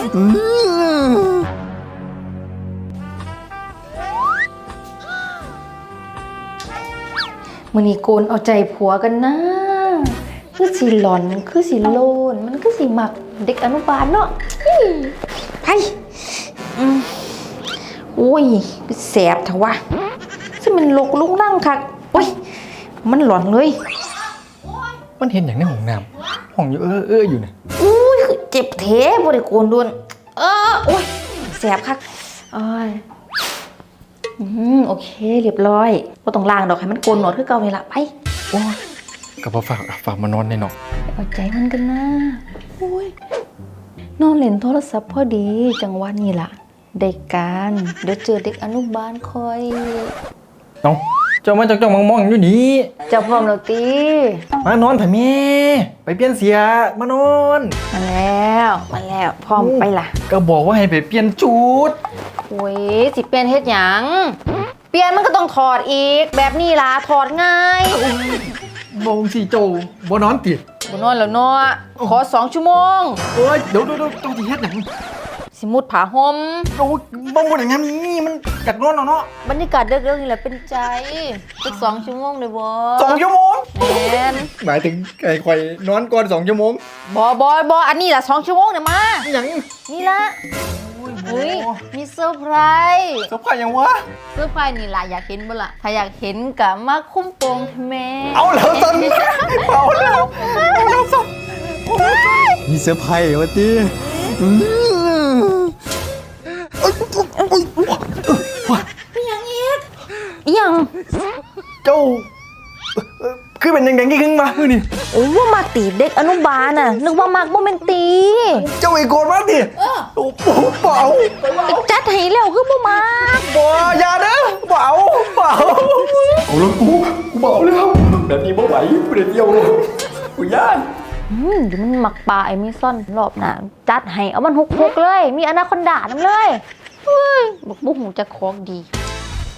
มันนี่โกนเอาใจผัวกันนะ คือสีหลอน คือสีโลน มันคือสีหมักเด็กอนุบาลเนาะไปอุ้ยแสบเถอะวะซึ่งมันลกลุกนั่งคักโอ้ย มันหลอนเลย มันเห็นอย่างในห้องน้ำห้องอยู่เออเอออยู่เนี่ย เจ็บเทบ่ได้โกนด้วนเออโอ้ยแสบคักเอ้ยอืมโอเคเรียบร้อยบ่ต้องล้างดอกให้มันโกนหนวดคือเก่านี่ล่ะไปโอ้ยกับฝากฝากมานอนในเนาะเอาใจมันกันนะโอ้ยนอนเล่นโทรศัพท์พอดีจังหวะนี้ล่ะเด็กการเดี๋ยวเจอเด็กอนุบาลคอยเนาะ เจ้ามาจ้องๆมองๆอยู่นี่เจ้าพร้อมแล้วตีมานอนเถอะแม่ไปเปลี่ยนเสียมานอนมาแล้วมาแล้วพร้อมไปล่ะ ก็บอกว่าให้ไปเปลี่ยนชุดโอ้ยสิเปลี่ยนเฮ็ดหยังเปลี่ยนมันก็ต้องถอดอีก แบบนี้ล่ะถอดง่ายบองสิโจบ่นอนติบนอนแล้วเนาะขอสองชั่วโมงโอ้ยเดี๋ยวเดี๋ยวเดี๋ยวต้องสิเฮ็ดหยัง สิมุดผาห่มโอ้ยบ่บ่อย่างงั้นนี่มันอยากนอนแล้วเนาะบรรยากาศเรื่องๆนี่แหละเป็นใจอีกสองชั่วโมงเลยบ่สองชั่วโมงแมนหมายถึงไอ้ข่อยนอนก่อนสองชั่วโมงบอบอบออันนี้ล่ะสองชั่วโมงเนี่ยมาหยังนี่ละเฮ้ยมีเซอร์ไพรส์สบายยังวะเซอร์ไพรส์นี่ล่ะอยากเห็นบ่ล่ะถ้าอยากเห็นกับมาคุ้มโปงทำไมเอาแล้วสันเอาแล้วเอาแล้วสันมีเซอร์ไพรส์วะตี คือเป็นยังไงกี่ครึ่งมาคือนี่โอ้ว่ามาตีเด็กอนุบาลน่ะ นึกว่ามักบ่แม่นตีเจ้าไอ้โกรธมากดิโอ้โหเปล่าไปจัดให้แล้วคือบ่มาบ่อย่าเด้อเปล่าเปล่าเอาแล้วกูกูเบาแล้วแบบนี้บ่ไหวกูเดี๋ยวเดียวกูย่านอืมเดี๋ยวมันมักปลาไอ้มิซอนรอบหน้าจัดให้เอามันหกๆเลย มีอนาคอนดานำเลยเฮ้ยบอกบ่หูจะของดี